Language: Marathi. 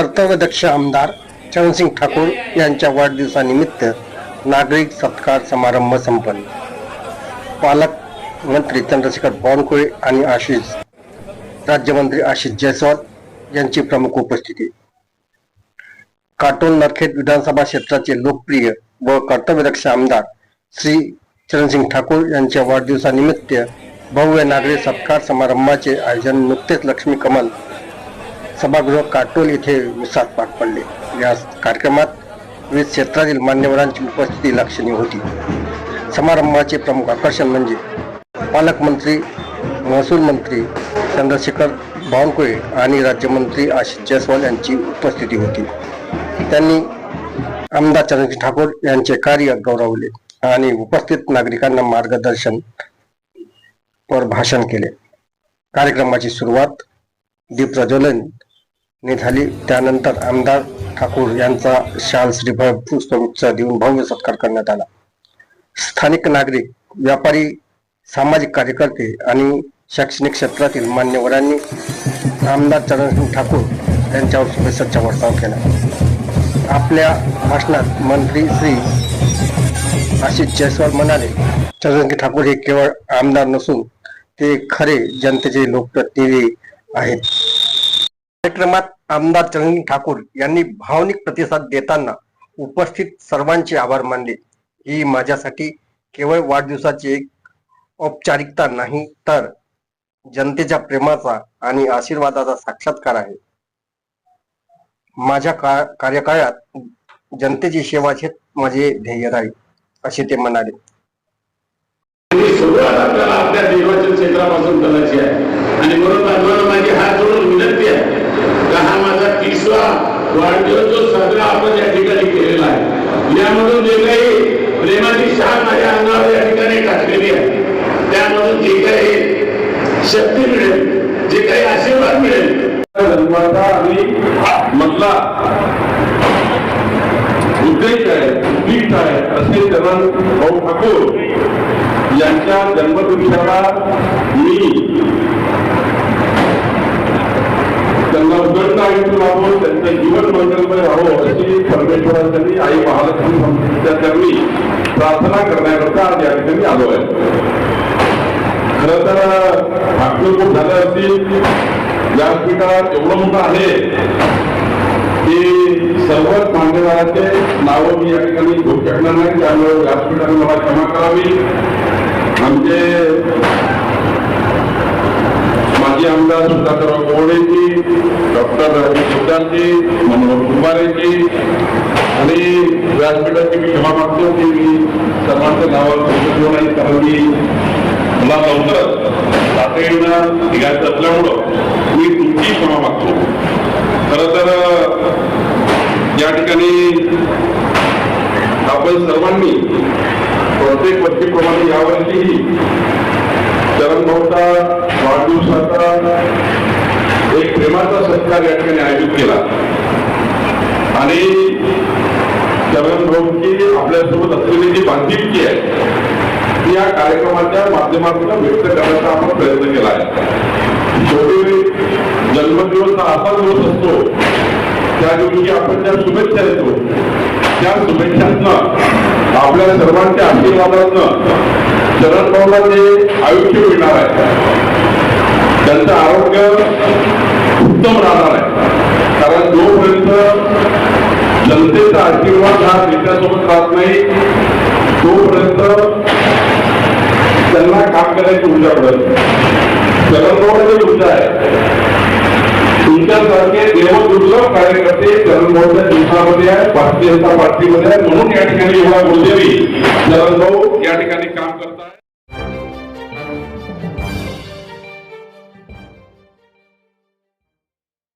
कर्तव्यदक्ष आमदार चरणसिंग ठाकूर यांच्या वाढदिवसानिमित्त नागरिक सत्कार समारंभ संपन्न. पालकमंत्री चंद्रशेखर बावनकुळे आणि आशिष राज्यमंत्री आशिष जयस्वाल यांची प्रमुख उपस्थिती. काटोल नरखेड विधानसभा क्षेत्राचे लोकप्रिय व कर्तव्यदक्ष आमदार श्री चरणसिंग ठाकूर यांच्या वाढदिवसानिमित्त भव्य नागरिक सत्कार समारंभाचे आयोजन नुकतेच लक्ष्मी कमल सभागृह काटोल येथे विसात पाठ पडले. या कार्यक्रमात विविध क्षेत्रातील मान्यवरांची उपस्थिती लक्षणीय होती. समारंभाचे प्रमुख आकर्षण म्हणजे पालकमंत्री महसूल मंत्री चंद्रशेखर बावनकुळे आणि राज्यमंत्री आशिष जयस्वाल यांची उपस्थिती होती. त्यांनी आमदार चंद्रजी ठाकूर यांचे कार्य गौरवले आणि उपस्थित नागरिकांना मार्गदर्शन वर भाषण केले. कार्यक्रमाची सुरुवात दीप प्रज्वलन झाली. त्यानंतर आमदार ठाकूर यांचा शाल श्रीफळ पुष्पगुच्छ देऊन भव्य सत्कार करण्यात आला. स्थानिक नागरिक व्यापारी सामाजिक कार्यकर्ते आणि शैक्षणिक क्षेत्रातील मान्यवरांनी आमदार चरणसिंग ठाकूर यांच्यावर शुभेच्छाचा वर्ताव केला आपल्या भाषणात मंत्री श्री आशिष जयस्वाल म्हणाले चरणसिंग ठाकूर हे केवळ आमदार नसून ते खरे जनतेचे लोकप्रतिनिधी आहेत. कार्यक्रमात आमदार चंद्रसिंग ठाकूर यांनी भावनिक प्रतिसाद देताना उपस्थित सर्वांचे आभार मानले. ही माझ्यासाठी केवळ वाढदिवसाची एक औपचारिकता नाही तर जनतेच्या प्रेमाचा आणि आशीर्वादाचा साक्षात्कार आहे. माझ्या का कार्यकाळात जनतेची सेवा हेच माझे ध्येय राहील असे ते म्हणाले. सुरुवात आपल्याला आपल्या निर्वाचन क्षेत्रापासून करायची आहे. आणि म्हणून माझी हा जो विनंती आहे का हा माझा तिसरा वाढदिवस जो साजरा आपण या ठिकाणी केलेला आहे यामधून जे काही प्रेमाची शान माझ्या अंगावर या ठिकाणी टाकलेली आहे त्यामधून जे काही शक्ती मिळेल. जे काही आशीर्वाद मिळेल. आणि मधला उद्देश आहे उद्दिष्ट आहे असे चरण भाऊ ठाकूर यांच्या जन्मदिवसाला मी त्यांना उदंड आयुष्य राहो त्यांचं जीवन मंगलमय राहो अशी परमेश्वरासाठी आई महालक्ष्मी त्यांनी प्रार्थना करण्याकरता आज या ठिकाणी आलो आहे. खर तर भाषण खूप झालं असतील. व्यासपीठात एवढं मोठं आहे की सर्वच मान्यवरांचे नावं मी या ठिकाणी घेऊ शकणार नाही. त्यामुळे व्यासपीठाने मला क्षमा करावी. आमचे माजी आमदार सुधाकरराव गोवळेजी डॉक्टर सुद्धांची मनोहर कुंभारेजी आणि व्यासपीठाची मी क्षमा मागतो की मी सर्वांच्या नावावर नाही कारण मी मला लवकरच तातडीनं निघायचं असल्यामुळं मी तुमची क्षमा मागतो. खरं तर या ठिकाणी आपण सर्वांनी प्रत्येक वर्षीप्रमाणे यावर्षीही चरण वाढदिवसाचा एक प्रेमाचा सत्कार या ठिकाणी आयोजित केला. आणि चरण आपल्यासोबत असलेली जी बांधिलकी आहे ती या कार्यक्रमाच्या माध्यमातून व्यक्त करण्याचा आपण प्रयत्न केला आहे. शेवटी जन्मदिवस हा असा दिवस असतो त्या दिवशी आपण ज्या शुभेच्छा देतो त्या शुभेच्छांना आपल्या सर्वांच्या आशीर्वादातनं शरद भाऊला जे आयुष्य मिळणार आहे. त्यांचं आरोग्य उत्तम राहणार आहे. कारण जोपर्यंत जनतेचा आशीर्वाद हा देशासोबत राहत नाही तोपर्यंत त्यांना काम करायची ऊर्जा पडत चरणभाऊची ऊर्जा आहे. तुमच्यासारखे देवदुर्लभ कार्यकर्ते चरणभाऊच्या दिवसामध्ये आहे भारतीय जनता पार्टीमध्ये आहे म्हणून या ठिकाणी एवढा गुरुदेवी चरणभाऊ या ठिकाणी काम करतात